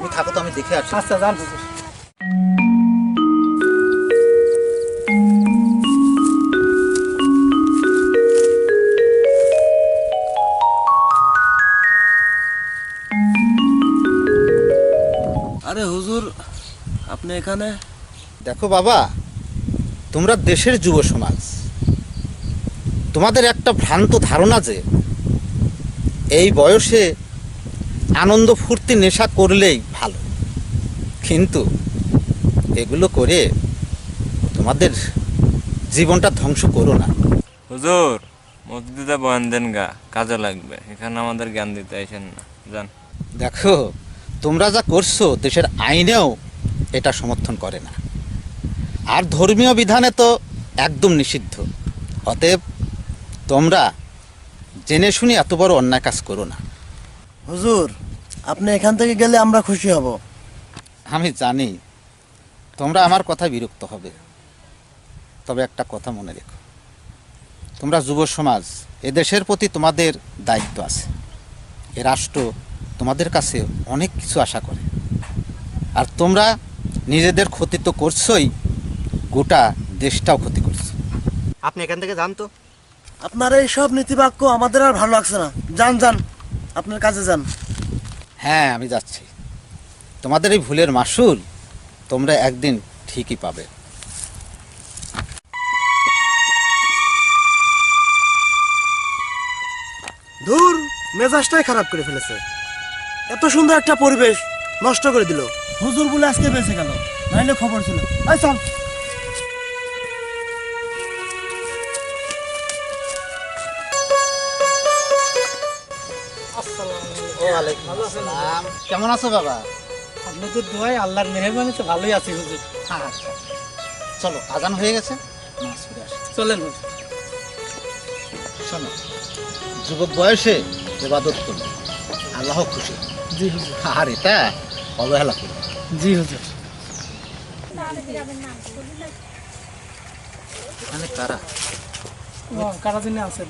তুমি থাকো তো আমি দেখে আসি। আচ্ছা যান। হুজুর আরে হুজুর আপনি এখানে? দেখো বাবা তোমরা দেশের যুব সমাজ। তোমাদের একটা ভ্রান্ত ধারণা যে এই বয়সে আনন্দ ফুর্তি নেশা করলেই কিন্তু এগুলো করে তোমাদের জীবনটা ধ্বংস করো না। হুজুর মসজিদে বয়ান দেন গা কাজে লাগবে। এখানে আমাদের জ্ঞান দিতে আইসেন না। যান। দেখো তোমরা যা করছ দেশের আইনেও এটা সমর্থন করে না। আর ধর্মীয় বিধানে তো একদম নিষিদ্ধ। অতএব তোমরা জেনে শুনে এত বড় অন্যায় কাজ করো না। হুজুর আপনি এখান থেকে গেলে আমরা খুশি হব। আমি জানি তোমরা আমার কথায় বিরক্ত হবে। তবে একটা কথা মনে রেখো। তোমরা যুব সমাজ এদেশের প্রতি তোমাদের দায়িত্ব আছে। এ রাষ্ট্র তোমাদের কাছে অনেক কিছু আশা করে। আর তোমরা নিজেদের ক্ষতি তো করছোই গোটা দেশটাও ক্ষতি করছ। আপনি এখান থেকে যান তো। আপনার এই সব নীতিবাক্য আমাদের আর ভালো লাগছে না। যান যান। আপনার কাছে যান। হ্যাঁ আমি যাচ্ছি। তোমাদের এই ভুলের মাসুল তোমরা একদিন ঠিকই পাবে। ধুর মেজাজটাই খারাপ করে ফেলেছে। এত সুন্দর একটা পরিবেশ নষ্ট করে দিল। হুজুর বলে আজকে বেঁচে গেল নাইলে খবর ছিল। এই চল। কেমন আছো বাবা? আপনাদের দোয়াই আল্লাহর মেহরবানিতে ভালোই আছি হুজুর। আচ্ছা। চলো আজান হয়ে গেছে। নামাজ পড়ে আসি। চলেন হুজুর। শোনো যুবক বয়সে ইবাদত করো। আল্লাহ খুশি। জি হুজুর। আর এটা অবহেলা করো। জি হুজুর। কারা? কারা দিনে আছে?